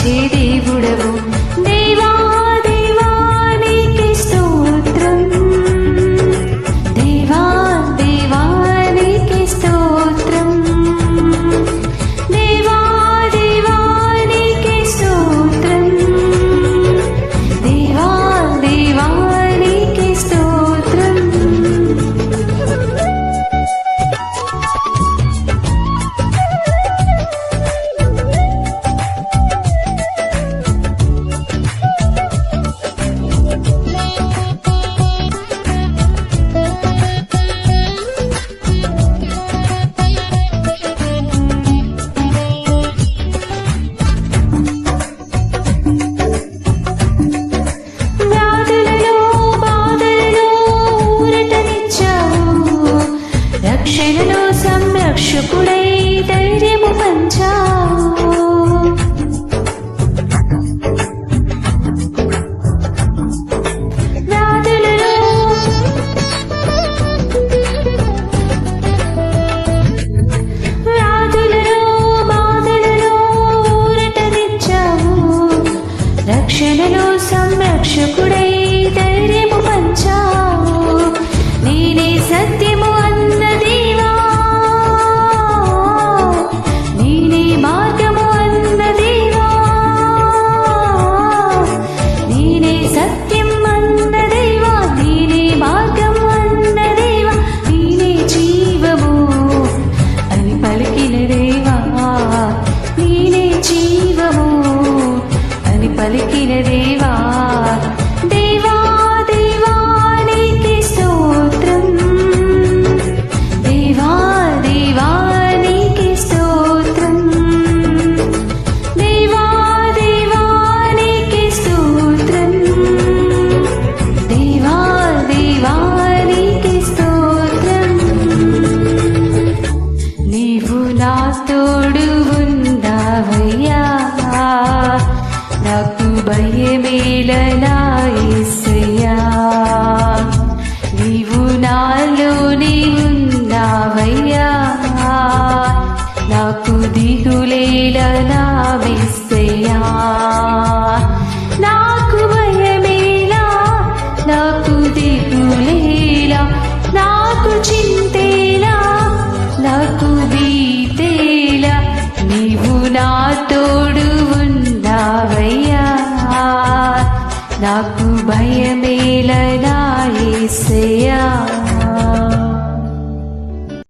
ছেড়ে సంరక్షకుడై ధైర్యము పంచావు నేనే సత్యము అన్న దేవా? నేనే మార్గము అన్న దేవా? నేనే సత్యం అన్న దేవా? నేనే మార్గం అన్న దేవా? నేనే జీవము అని పలికిన దేవా? నేనే జీవము అని పలికిన దేవా నాకు నీవు నాలోనే ఉన్నావయ్యా. నాకు దిగులేలనా వేస్తే